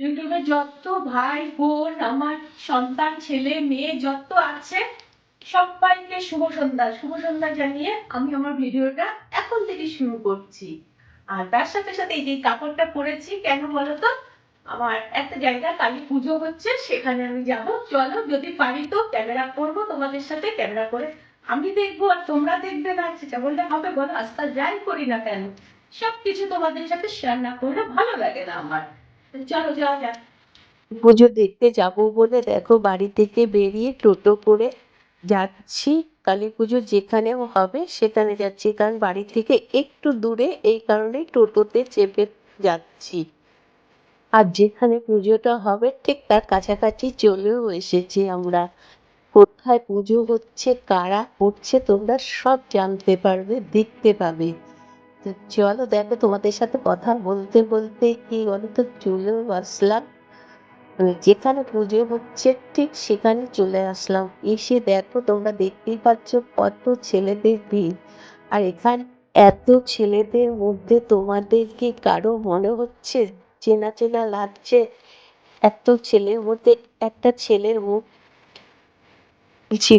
ইউটিউবে যত ভাই বোন, আমার সন্তান, ছেলে, মেয়ে যত আছে, সবাইকে শুভ সন্ধ্যা। শুভ সন্ধ্যা জানিয়ে আমি আমার ভিডিওটা এখন থেকে শুরু করছি। আর তার সাথে সাথে এই যে কাপড়টা পরেছি, কেন বলতো? আমার একটা জায়গা, কালী পুজো হচ্ছে, সেখানে আমি যাব। চলো, যদি পারি তো ক্যামেরা করব, তোমাদের সাথে ক্যামেরা করে আমি দেখব, আর তোমরা দেখবে না সেটা বললে হবে, বলো, আস্তা, যাই করি না কেন? সবকিছু তোমাদের সাথে শেয়ার না করলে ভালো লাগে না আমার। চলো যাওয়া যাক। পুজো দেখতে যাব বলে দেখো, বাড়ি থেকে বেরিয়ে টোটো করে যাচ্ছি। কালী পুজো যেখানেও হবে সেখানে যাচ্ছি, কারণ বাড়ি থেকে একটু দূরে এই কারণেই টোটোতে চেপে যাচ্ছি। আর যেখানে পুজোটা হবে ঠিক তার কাছাকাছি চলেও এসেছি আমরা। কোথায় পুজো হচ্ছে, কারা করছে, তোমরা সব জানতে পারবে, দেখতে পাবে। চলো দেখো তোমাদের সাথে কথা বলতে বলতে কি বলতো, চলেও আসলাম। মানে যেখানে পুজো হচ্ছে ঠিক সেখানে চলে আসলাম। এসে দেখো তোমরা দেখতেই পাচ্ছ কত ছেলেদের ভিড়। আর এখানে এত ছেলেদের মধ্যে তোমাদের কি কারও মনে হচ্ছে, চেনা চেনা লাগছে? এত ছেলের মধ্যে একটা ছেলের মুখ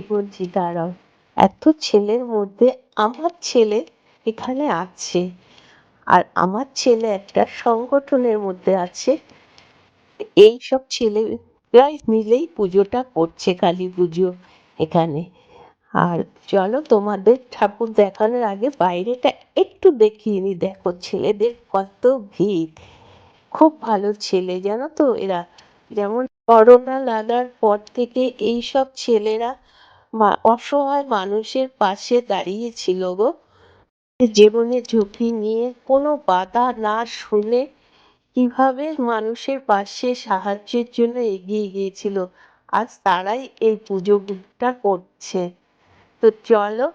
বলছি, দাঁড়াও। এত ছেলের মধ্যে আমার ছেলে এখানে আছে। আর আমার ছেলে একটা সংগঠনের মধ্যে আছে। এই সব ছেলেরাই মিলেই পুজোটা করছে, কালী পুজো এখানে। আর চলো তোমাদের ঠাকুর দেখানোর আগে বাইরেটা একটু দেখিয়ে নি। দেখো ছেলেদের কত ভিড়। খুব ভালো ছেলে, জানো তো এরা। যেমন করোনা লাগার পর থেকে এই সব ছেলেরা অসহায় মানুষের পাশে দাঁড়িয়েছিল গো। জীবনের ঝুঁকি নিয়ে কোনো বাধা না শুনে কীভাবে মানুষের পাশে সাহায্যের জন্য এগিয়ে গিয়েছিল, আজ তারাই এই পুজোটা করছে। তো চলো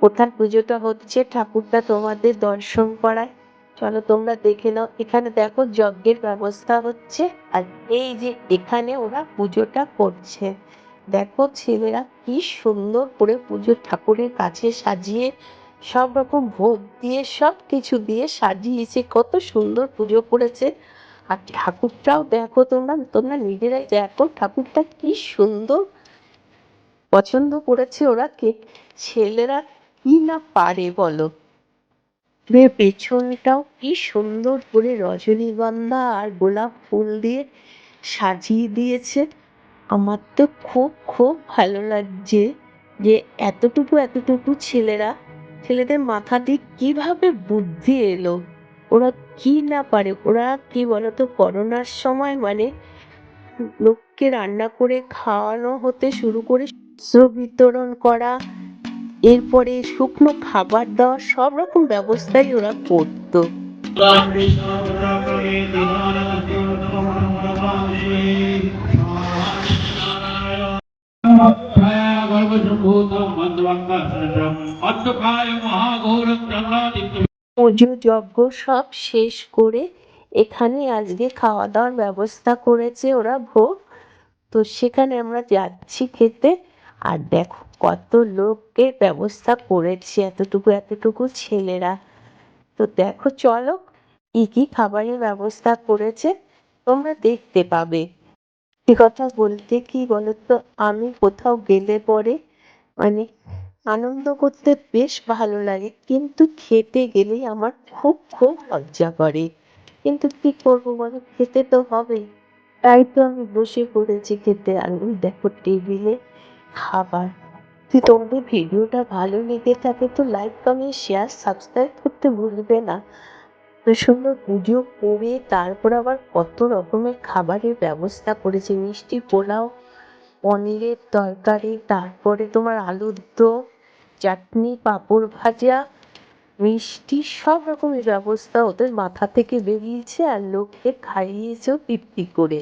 কোথায় পুজোটা হচ্ছে, ঠাকুরটা তোমাদের দর্শন করায়। চলো তোমরা দেখে নাও, এখানে দেখো যজ্ঞের ব্যবস্থা হচ্ছে, আর এই যে এখানে ওরা পুজোটা করছে। দেখো ছেলেরা কি সুন্দর করে পুজো ঠাকুরের কাছে সাজিয়ে সব রকম ভোগ দিয়ে, সব কিছু দিয়ে সাজিয়েছে, কত সুন্দর পুজো করেছে। আর ঠাকুরটাও দেখো তোমরা তোমরা নিজেরাই দেখো ঠাকুরটা কি সুন্দর। পছন্দ করেছে ওরা কে? ছেলেরা কি না পারে বলো? পেছনটাও কি সুন্দর করে রজনীগন্ধা আর গোলাপ ফুল দিয়ে সাজিয়ে দিয়েছে। আমার তো খুব খুব ভালো লাগছে যে এতটুকু এতটুকু ছেলেরা ছেলেদের মাথা দিয়ে কীভাবে বুদ্ধি এলো? ওরা কি না পারে? ওরা কি বলতো? করোনার সময় মানে লোককে রান্না করে খাওয়ানো হতে শুরু করে বিতরণ করা, এরপরে শুকনো খাবার দেওয়া, সব রকম ব্যবস্থাই ওরা করতো। পুজো যজ্ঞ সব শেষ করে এখানে আজকে খাওয়া দাওয়ার ব্যবস্থা করেছে ওরা ভোগ। তো সেখানে আমরা যাচ্ছি খেতে। আর দেখো কত ব্যবস্থা করেছে, এতটুকু এতটুকু ছেলেরা। তো দেখো চলো কি কি খাবারের ব্যবস্থা করেছে, তোমরা দেখতে পাবে। কথা বলতে কি বলতো, আমি কোথাও গেলে পরে মানে আনন্দ করতে বেশ ভালো লাগে, কিন্তু খেতে গেলেই আমার খুব খুব লজ্জা করে। কিন্তু কি করব বলো? খেতে তো হবে তাই তো আমি বসে পড়েছি খেতে। আর ওই দেখো টেবিলে খাবার। তোমাদের ভিডিওটা ভালো লেগে থাকে তো লাইক কমেন্ট শেয়ার সাবস্ক্রাইব করতে ভুলবে না। তো সুন্দর পুজো করে তারপর আবার কত রকমের খাবারের ব্যবস্থা করেছে। মিষ্টি পোলাও পনিরের তরকারি, তারপরে তোমার আলুর দম, চাটনি, পাঁপড় ভাজা, মিষ্টি, সব রকমের ব্যবস্থা ওদের মাথা থেকে বেরিয়েছে আর লোককে খাইয়েছেও তৃপ্তি করে।